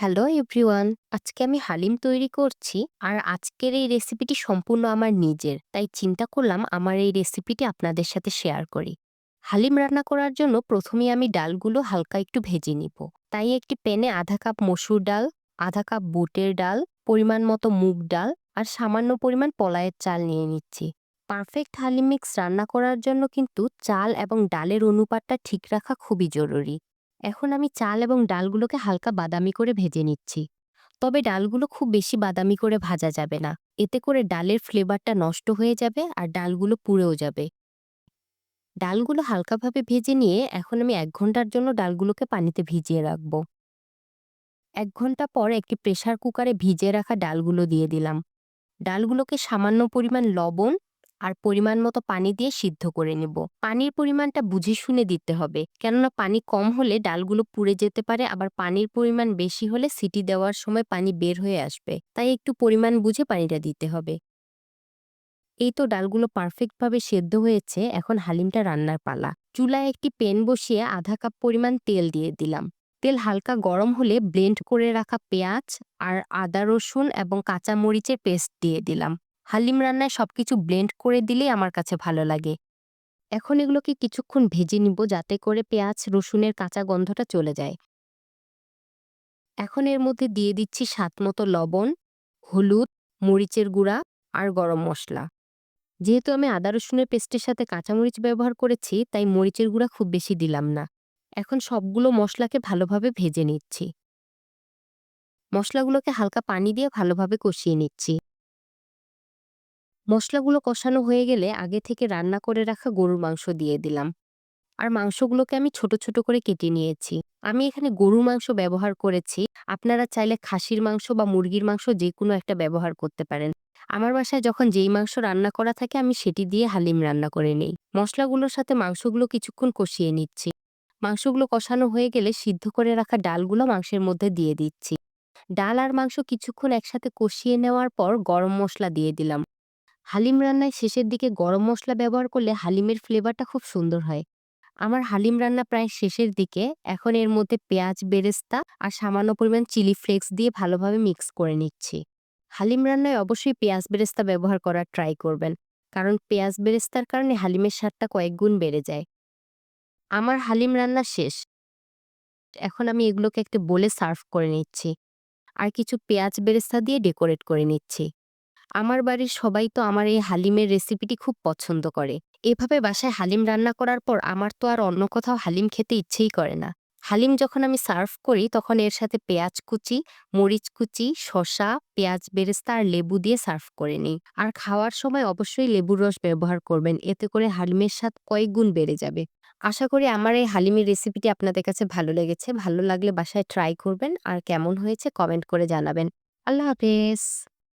Hello everyone, আজকে আমি হালিম তৈরি করছি আর আজকের এই রেসিপিটি সম্পূর্ণ আমার নিজের, তাই চিন্তা করলাম আমার এই রেসিপিটি আপনাদের সাথে শেয়ার করি। হালিম রান্না করার জন্য প্রথমে আমি ডালগুলো হালকা একটু ভেজে নিব। তাই একটি প্যানে আধা কাপ মসুর ডাল, আধা কাপ বুটের ডাল, পরিমাণ মতো মুগ ডাল আর সামান্য পরিমাণ পলায়ের চাল নিয়ে নিচ্ছি। পারফেক্ট হালিম মিক্স রান্না করার জন্য কিন্তু চাল এবং ডালের অনুপাতটা ঠিক রাখা খুবই জরুরি। এখন আমি চাল এবং ডালগুলোকে হালকা বাদামি করে ভেজে নিচ্ছি। তবে ডালগুলো খুব বেশি বাদামি করে ভাজা যাবে না। এতে করে ডালের ফ্লেভারটা নষ্ট হয়ে যাবে আর ডালগুলো পুড়েও যাবে। ডালগুলো হালকাভাবে ভেজে নিয়ে এখন আমি এক ঘণ্টার জন্য ডালগুলোকে পানিতে ভিজিয়ে রাখব। এক ঘণ্টা পর একটি প্রেসার কুকারে ভিজিয়ে রাখা ডালগুলো দিয়ে দিলাম। ডালগুলোকে সামান্য পরিমাণ লবণ আর পরিমাণ মতো পানি দিয়ে সিদ্ধ করে নেব। পানির পরিমাণটা বুঝে শুনে দিতে হবে। কেননা পানি কম হলে ডালগুলো পুড়ে যেতে পারে, আবার পানির পরিমাণ বেশি হলে সিটি দেওয়ার সময় পানি বের হয়ে আসবে। তাই একটু পরিমাণ বুঝে পানিটা দিতে হবে। এই তো ডালগুলো পারফেক্টভাবে সেদ্ধ হয়েছে, এখন হালিমটা রান্নার পালা। চুলায় একটি পেন বসিয়ে আধা কাপ পরিমাণ তেল দিয়ে দিলাম। তেল হালকা গরম হলে ব্লেন্ড করে রাখা পেঁয়াজ আর আদা রসুন এবং কাঁচা মরিচের পেস্ট দিয়ে দিলাম। হালিম রান্নায় সবকিছু ব্লেন্ড করে দিলেই আমার কাছে ভালো লাগে। এখন এগুলোকে কিছুক্ষণ ভেজে নিব যাতে করে পেঁয়াজ, রসুনের কাঁচা গন্ধটা চলে যায়। এখন এর মধ্যে দিয়ে দিচ্ছি স্বাদ মতো লবণ, হলুদ, মরিচের গুঁড়া আর গরম মশলা। যেহেতু আমি আদা, রসুনের পেস্টের সাথে কাঁচামরিচ ব্যবহার করেছি, তাই মরিচের গুঁড়া খুব বেশি দিলাম না। এখন সবগুলো মশলাকে ভালোভাবে ভেজে নিচ্ছি। মশলাগুলোকে হালকা পানি দিয়ে ভালোভাবে কষিয়ে নিচ্ছি। মশলাগুলো কষানো হয়ে গেলে আগে থেকে রান্না করে রাখা গরুর মাংস দিয়ে দিলাম। আর মাংসগুলোকে আমি ছোট ছোট করে কেটে নিয়েছি। আমি এখানে গরুর মাংস ব্যবহার করেছি। আপনারা চাইলে খাসির মাংস বা মুরগির মাংস যে কোনো একটা ব্যবহার করতে পারেন। আমার বাসায় যখন যেই মাংস রান্না করা থাকে, আমি সেটি দিয়ে হালিম রান্না করে নেই। মশলাগুলোর সাথে মাংসগুলো কিছুক্ষণ কষিয়ে নিচ্ছি। মাংসগুলো কষানো হয়ে গেলে সিদ্ধ করে রাখা ডালগুলো মাংসের মধ্যে দিয়ে দিচ্ছি। ডাল আর মাংস কিছুক্ষণ একসাথে কষিয়ে নেওয়ার পর গরম মশলা দিয়ে দিলাম। হালিম রান্নায় শেষের দিকে গরম মশলা ব্যবহার করলে হালিমের ফ্লেভারটা খুব সুন্দর হয়। আমার হালিম রান্না প্রায় শেষের দিকে, এখন এর মধ্যে পেঁয়াজ, বেরেস্তা আর সামান্য পরিমাণ চিলি ফ্লেক্স দিয়ে ভালোভাবে মিক্স করে নিচ্ছি। হালিম রান্নায় অবশ্যই পেঁয়াজ, বেরেস্তা ব্যবহার করার ট্রাই করবেন, কারণ পেঁয়াজ, বেরেস্তার কারণে হালিমের স্বাদটা কয়েক গুণ বেড়ে যায়। আমার হালিম রান্না শেষ। এখন আমি এগুলোকে একটা বলে সার্ভ করে নিচ্ছি। আর কিছু পেঁয়াজ, বেরেস্তা দিয়ে ডেকোরেট করে নিচ্ছি। আমার বাড়ির সবাই তো আমার এই হালিমের রেসিপিটি খুব পছন্দ করে। এভাবে বাসায় হালিম রান্না করার পর আমার তো আর অন্য কোথাও হালিম খেতে ইচ্ছেই করে না। হালিম যখন আমি সার্ভ করি, তখন এর সাথে পেঁয়াজ কুচি, মরিচ কুচি, শসা, পেঁয়াজ বেরেস্তা আর লেবু দিয়ে সার্ভ করে নিই। আর খাওয়ার সময় অবশ্যই লেবুর রস ব্যবহার করবেন, এতে করে হালিমের স্বাদ কয়েক গুণ বেড়ে যাবে। আশা করি আমার এই হালিমের রেসিপিটি আপনাদের কাছে ভালো লেগেছে। ভালো লাগলে বাসায় ট্রাই করবেন। আর কেমন হয়েছে কমেন্ট করে জানাবেন। আল্লাহ হাফেজ।